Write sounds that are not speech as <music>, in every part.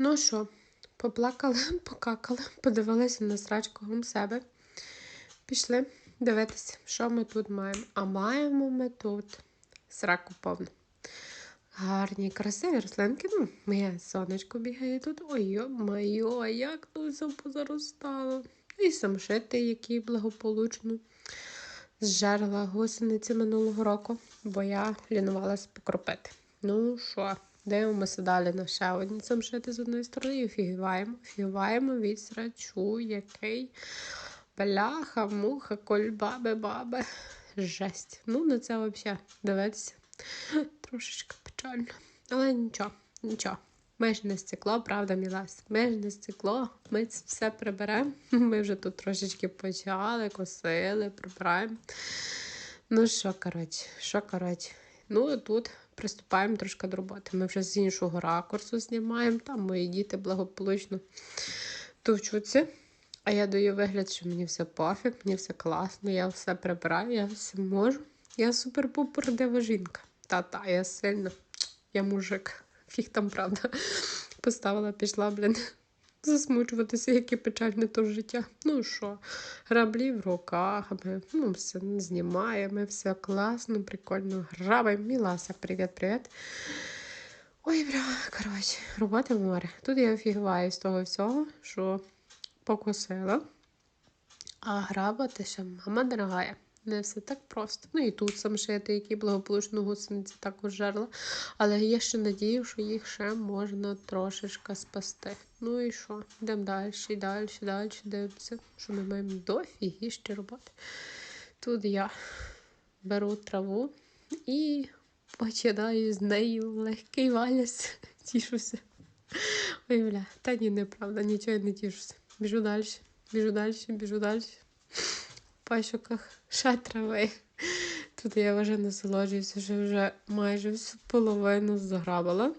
Ну що, поплакали, <laughs> покакали, подивилися на срачку себе. Пішли дивитися, що ми тут маємо. А маємо ми тут сраку повну. Гарні, красиві рослинки. Ну, моє сонечко бігає тут. Ой, моє, а як тут все позаростало. І самшити, які благополучно зжерла гусениці минулого року, бо я лінувалася покропити. Ну що, дивимося далі на ще одні самшити з одної сторони і офігіваємо. Офігіваємо від срачу, який бляха, муха, кольбаби, баби. Жесть. Ну, на це взагалі дивитися. <gasps> Трошечки печально. Але нічого, нічого. Ми ж не стекло, правда, Мілась? Ми ж не стекло, ми це все приберемо. <laughs> Ми вже тут трошечки почали, косили, прибираємо. Ну що, коротше, що, коротше. Ну, тут приступаємо трошки до роботи. Ми вже з іншого ракурсу знімаємо, там мої діти благополучно товчуться. А я даю вигляд, що мені все пофіг, мені все класно, я все прибираю, я все можу. Я супер-пупер дива жінка. Та-та, я сильна, я мужик. Фіг там, правда. Поставила, пішла, блін, засмучуватися, яке печальне то життя. Ну що, граблі в руках, ми ну, все знімаємо, все класно, прикольно грабаємо. Мілася, привіт-привіт. Ой, бля, коротше, роботи в море. Тут я офігіваю з того всього, що покусила. А грабати ще, мама дорогая. Не все так просто. Ну і тут самшити, які благополучно гусениці також жерла. Але є ще надію, що їх ще можна трошечки спасти. Ну і що? Йдемо далі, далі, далі дивимося, що ми маємо дофігіще роботи. Тут я беру траву і починаю з нею легкий валяс. <laughs> Тішуся. Ой, та ні, неправда, нічого я не тішуся. Біжу далі, біжу далі, біжу далі пошуках ще трави. Тут я вже насолоджуюся, що вже майже всю половину заграбила.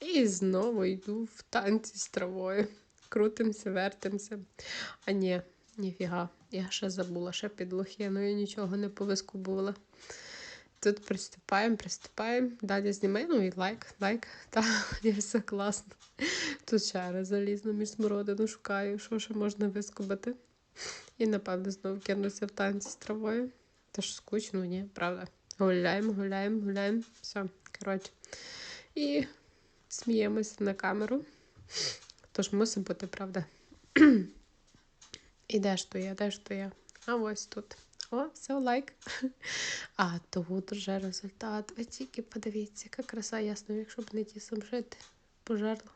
І знову йду в танці з травою. Крутимося, вертимося. А ні, ніфіга. Я ще забула, ще під лохіною нічого не повискубувала. Тут приступаємо, приступаємо. Далі знімай, ну і лайк, лайк. Та, і все класно. Тут ще раз залізно між смородину шукаю, що ще можна вискубати. І, напевно, знову кинуся в танці з травою. Тож скучно, ні, правда. Гуляємо, гуляємо, гуляємо. Все, коротше. І сміємося на камеру. Тож мусить бути, правда. І де ж то я, де ж то я? А ось тут. О, все, лайк. А тут вже результат. Ви тільки подивіться, яка краса ясно, якщо б не ті самшити. Пожерло.